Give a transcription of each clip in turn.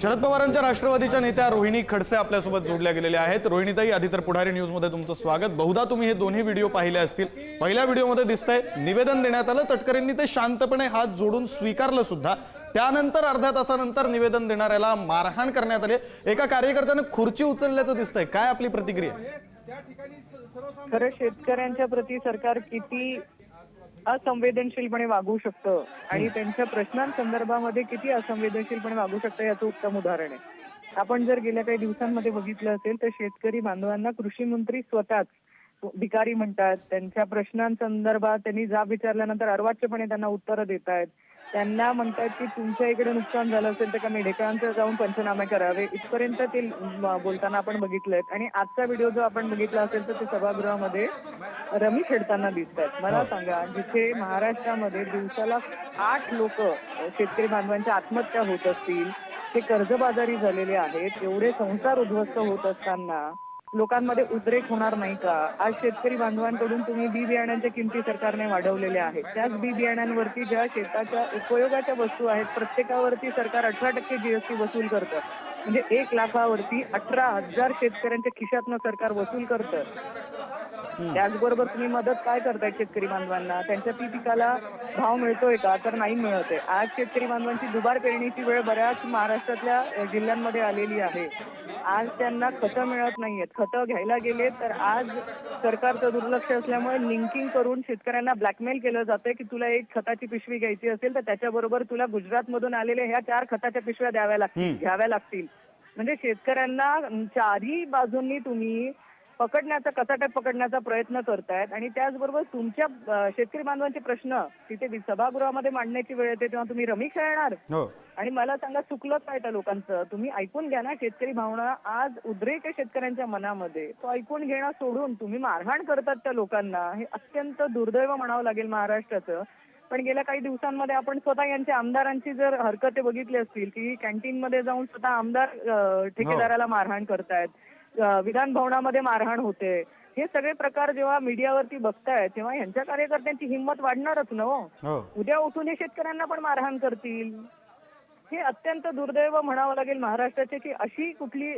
शरद पवारांच्या राष्ट्रवादीच्या नेत्या रोहिणी खडसे आपल्यासोबत जोडल्या गेलेल्या आहेत. रोहिणीताई आधी तर पुढारी न्यूजमध्ये तुमचं स्वागत. बहुधा तुम्ही हे दोन्ही व्हिडिओ पाहिले असतील. पहिल्या व्हिडिओमध्ये दिसतंय निवेदन देण्यात आलं. तटकरेंनी ते शांतपणे हात जोडून स्वीकारलं सुद्धा. त्यानंतर अर्ध्या तासानंतर निवेदन देणाऱ्याला मारहाण करण्यात आली. एका कार्यकर्त्यानं खुर्ची उचलल्याचं दिसतंय. काय आपली प्रतिक्रिया? त्या ठिकाणी स- सर्वसामान्य खरं शेतकऱ्यांच्या प्रती सरकार किती असंवेदनशीलपणे वागू शकतं? आणि त्यांच्या प्रश्नांसंदर्भामध्ये किती असंवेदनशीलपणे वागू शकतं याचं उत्तम उदाहरण आहे. आपण जर गेल्या काही दिवसांमध्ये बघितलं असेल तर शेतकरी बांधवांना कृषी मंत्री स्वतःच भिकारी म्हणतात त्यांच्या प्रश्नांसंदर्भात त्यांनी जाब विचारल्यानंतर अर्वाच्यपणे त्यांना उत्तरं देत आहेत त्यांना म्हणतात की तुमच्या इकडे नुकसान झालं असेल तर का मेढेकरांचं जाऊन पंचनामे करावे. इथपर्यंत ते बोलताना आपण बघितलंय. आणि आजचा व्हिडिओ जो आपण बघितला असेल तर ते सभागृहामध्ये रमी खेळताना दिसत आहेत मला सांगा जिथे महाराष्ट्रामध्ये दिवसाला आठ लोक शेतकरी बांधवांच्या आत्महत्या होत असतील ते कर्जबाजारी झालेले आहेत एवढे संसार उद्ध्वस्त होत असताना लोकांमध्ये उद्रेक होणार नाही का? आज शेतकरी बांधवांकडून तुम्ही बी बियाण्यांच्या किमती सरकारने वाढवलेल्या आहेत. त्याच बी बियाण्यांवरती ज्या शेताच्या उपयोगाच्या वस्तू आहेत प्रत्येकावरती सरकार अठरा टक्के जीएसटी वसूल करतं. म्हणजे एक लाखावरती अठरा हजार शेतकऱ्यांच्या खिशातनं सरकार वसूल करतं. त्याचबरोबर तुम्ही मदत काय करताय शेतकरी बांधवांना? त्यांच्या पी पिकाला भाव मिळतोय का? तर नाही मिळत आहे आज शेतकरी बांधवांची दुबार पेरणीची वेळ बऱ्याच महाराष्ट्रातल्या जिल्ह्यांमध्ये आलेली आहे. आज त्यांना खतं मिळत नाहीयेत. खतं घ्यायला गेले तर आज सरकारचं दुर्लक्ष असल्यामुळे लिंकिंग करून शेतकऱ्यांना ब्लॅकमेल केलं जातंय की तुला एक खताची पिशवी घ्यायची असेल तर त्याच्याबरोबर तुला गुजरातमधून आलेल्या ह्या चार खताच्या पिशव्या द्याव्या लागतील घ्याव्या लागतील. म्हणजे शेतकऱ्यांना चारही बाजूंनी तुम्ही पकडण्याचा कचाट्यात पकडण्याचा प्रयत्न करतायत आणि त्याचबरोबर तुमच्या शेतकरी बांधवांचे प्रश्न तिथे सभागृहामध्ये मांडण्याची वेळ येते तेव्हा तुम्ही रमी खेळणार हो. आणि मला सांगा चुकलं काय त्या लोकांचं. तुम्ही ऐकून घ्या ना शेतकरी भावना आज उद्रेक आहे शेतकऱ्यांच्या मनामध्ये. तो ऐकून घेणं सोडून तुम्ही मारहाण करतात त्या लोकांना हे अत्यंत दुर्दैव म्हणावं लागेल महाराष्ट्राचं. पण गेल्या काही दिवसांमध्ये आपण स्वतः यांच्या आमदारांची जर हरकते बघितली असतील की कॅन्टीन मध्ये जाऊन स्वतः आमदार ठेकेदाराला मारहाण करतायत. विधान भवनामध्ये मारहाण होते. हे सगळे प्रकार जेव्हा मीडियावरती बघतायत तेव्हा यांच्या कार्यकर्त्यांची हिंमत वाढणारच ना हो. हो. उद्या उठून हे शेतकऱ्यांना पण मारहाण करतील. हे अत्यंत दुर्दैव म्हणावं लागेल महाराष्ट्राचे की अशी कुठली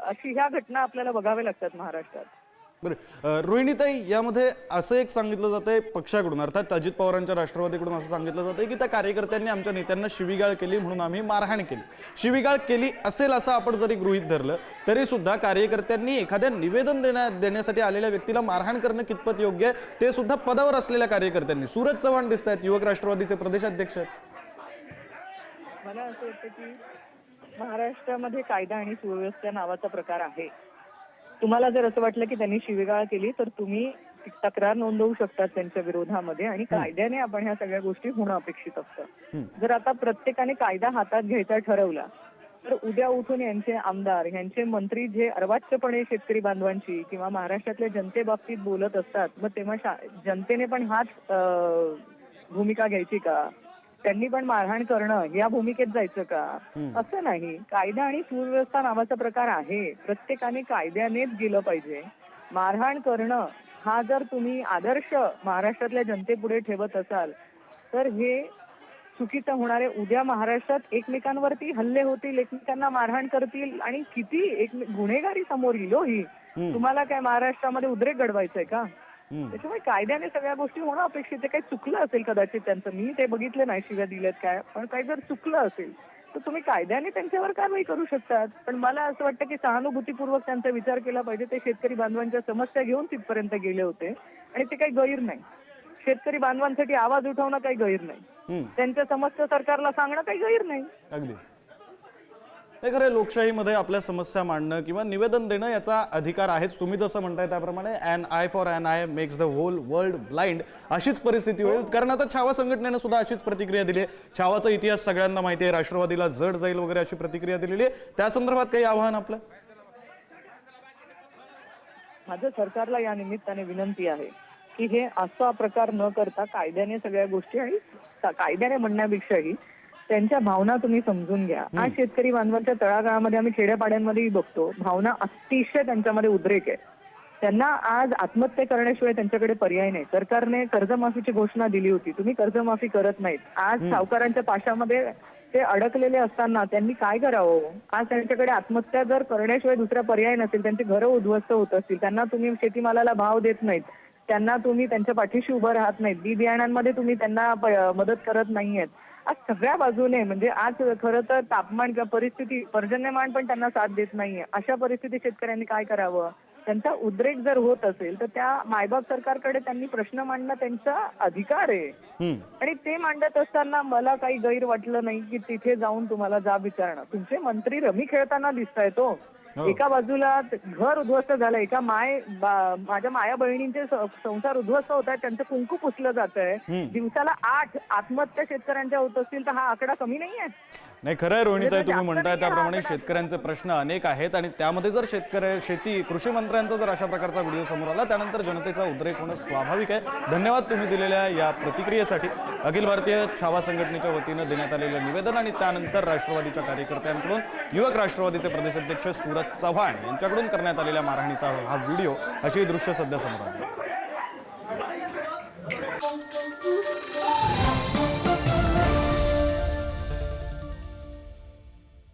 अशी ह्या घटना आपल्याला बघाव्या लागतात महाराष्ट्रात. बरं रोहिणीताई यामध्ये असं एक सांगितलं जातंय पक्षाकडून अर्थात अजित पवारांच्या राष्ट्रवादीकडून असं सांगितलं जातंय की त्या कार्यकर्त्यांनी आमच्या नेत्यांना शिवीगाळ केली म्हणून आम्ही मारहाण केली. शिवीगाळ केली असेल असं आपण जरी गृहीत धरलं तरी सुद्धा कार्यकर्त्यांनी एखाद्या निवेदन देण्या देण्यासाठी आलेल्या व्यक्तीला मारहाण करणं कितपत योग्य आहे ते सुद्धा पदावर असलेल्या कार्यकर्त्यांनी. सूरज चव्हाण दिसत आहेत युवक राष्ट्रवादीचे प्रदेशाध्यक्ष आहेत. मला असं वाटतं की महाराष्ट्रामध्ये कायदा आणि सुव्यवस्था नावाचा प्रकार आहे. तुम्हाला जर असं वाटलं की त्यांनी शिवीगाळ केली तर तुम्ही तक्रार नोंदवू शकतात त्यांच्या विरोधामध्ये आणि कायद्याने आपण ह्या सगळ्या गोष्टी होणं अपेक्षित असतं. जर आता प्रत्येकाने कायदा हातात घ्यायचा ठरवला तर उद्या उठून यांचे आमदार यांचे मंत्री जे अर्वाच्यपणे शेतकरी बांधवांची किंवा महाराष्ट्रातल्या जनतेबाबतीत बोलत असतात मग तेव्हा जनतेने पण हाच भूमिका घ्यायची का? त्यांनी पण मारहाण करणं या भूमिकेत जायचं का? असं नाही. कायदा आणि सुव्यवस्था नावाचा प्रकार आहे. प्रत्येकाने कायद्यानेच गेलं पाहिजे. मारहाण करणं हा जर तुम्ही आदर्श महाराष्ट्रातल्या जनतेपुढे ठेवत असाल तर हे चुकीचं होणारे उद्या महाराष्ट्रात एकमेकांवरती हल्ले होतील एकमेकांना मारहाण करतील आणि किती एक गुन्हेगारी समोर येईल हो ही. तुम्हाला काय महाराष्ट्रामध्ये उद्रेक घडवायचंय का? हम्म. त्याच्यामुळे कायद्याने सगळ्या गोष्टी होणं अपेक्षित आहे. काही चुकलं असेल कदाचित त्यांचं? मी ते बघितलं नाही शिव्या दिल्यात काय. पण काही जर चुकलं असेल तर तुम्ही कायद्याने त्यांच्यावर कारवाई करू शकतात. पण मला असं वाटतं की सहानुभूतीपूर्वक त्यांचा विचार केला पाहिजे. ते शेतकरी बांधवांच्या समस्या घेऊन तिथपर्यंत गेले होते. आणि ते काही गैर नाही. शेतकरी बांधवांसाठी आवाज उठवणं काही गैर नाही. त्यांच्या समस्या सरकारला सांगणं काही गैर नाही. हे खरं लोकशाहीमध्ये आपल्या समस्या मांडणं किंवा निवेदन देणं याचा अधिकार आहेच. तुम्ही जसं म्हणताय त्याप्रमाणे an eye for an eye makes the whole world blind अशीच परिस्थिती होईल. कारण आता छावा संघटनेनं सुद्धा अशीच प्रतिक्रिया दिली आहे. छावाचा इतिहास सगळ्यांना माहिती आहे. राष्ट्रवादीला जड जाईल वगैरे अशी प्रतिक्रिया दिलेली आहे. त्या संदर्भात काही आव्हान आपलं? माझं सरकारला या निमित्ताने विनंती आहे की हे असा प्रकार न करता कायद्याने सगळ्या गोष्टी आणि कायद्याने म्हणण्यापेक्षाही त्यांच्या भावना तुम्ही समजून घ्या. आज शेतकरी बांधवांच्या तळागाळामध्ये आम्ही खेड्यापाड्यांमध्येही बघतो. भावना अतिशय त्यांच्यामध्ये उद्रेक आहे. त्यांना आज आत्महत्या करण्याशिवाय त्यांच्याकडे पर्याय नाही. सरकारने कर्जमाफीची घोषणा दिली होती. तुम्ही कर्जमाफी करत नाहीत. आज सावकारांच्या पाशामध्ये ते अडकलेले असताना त्यांनी काय करावं? आज त्यांच्याकडे आत्महत्या जर करण्याशिवाय दुसरा पर्याय नसेल त्यांची घरं उद्ध्वस्त होत असतील त्यांना तुम्ही शेतीमालाला भाव देत नाहीत. त्यांना तुम्ही त्यांच्या पाठीशी उभं राहत नाहीत. बी बियाणांमध्ये तुम्ही त्यांना मदत करत नाहीयेत. आज सगळ्या बाजूने म्हणजे आज खरं तर तापमान किंवा परिस्थिती पर्जन्यमान पण त्यांना साथ देत नाहीये अशा परिस्थितीत शेतकऱ्यांनी काय करावं त्यांचा उद्रेक जर होत असेल तर त्या मायबाप सरकारकडे त्यांनी प्रश्न मांडणं त्यांचा अधिकार आहे. आणि ते मांडत असताना मला काही गैर वाटलं नाही की तिथे जाऊन तुम्हाला जाब विचारणं तुमचे मंत्री रमी खेळताना दिसताय तो हो. एका बाजूला घर उद्ध्वस्त झालं एका माय माझ्या माया बहिणींचे संसार उद्ध्वस्त होत आहेत त्यांचं कुंकू पुसलं जात आहे. दिवसाला आठ आत्महत्या शेतकऱ्यांच्या होत असतील तर हा आकडा कमी नाहीये? नाही खरं आहे रोहिणीताई म्हणजे तुम्ही म्हणताय त्याप्रमाणे. शेतकऱ्यांचे प्रश्न अनेक आहेत आणि त्यामध्ये जर शेतकरी शेती कृषी मंत्र्यांचा जर अशा प्रकारचा व्हिडिओ समोर आला त्यानंतर जनतेचा उद्रेक होणं स्वाभाविक आहे. धन्यवाद तुम्ही दिलेल्या या प्रतिक्रियेसाठी. अखिल भारतीय छावा संघटनेच्या वतीनं देण्यात आलेलं निवेदन आणि त्यानंतर राष्ट्रवादीच्या कार्यकर्त्यांकडून युवक राष्ट्रवादीचे प्रदेशाध्यक्ष सुरज चव्हाण यांच्याकडून करण्यात आलेल्या मारहाणीचा हा व्हिडिओ अशी दृश्य सध्या समोर आली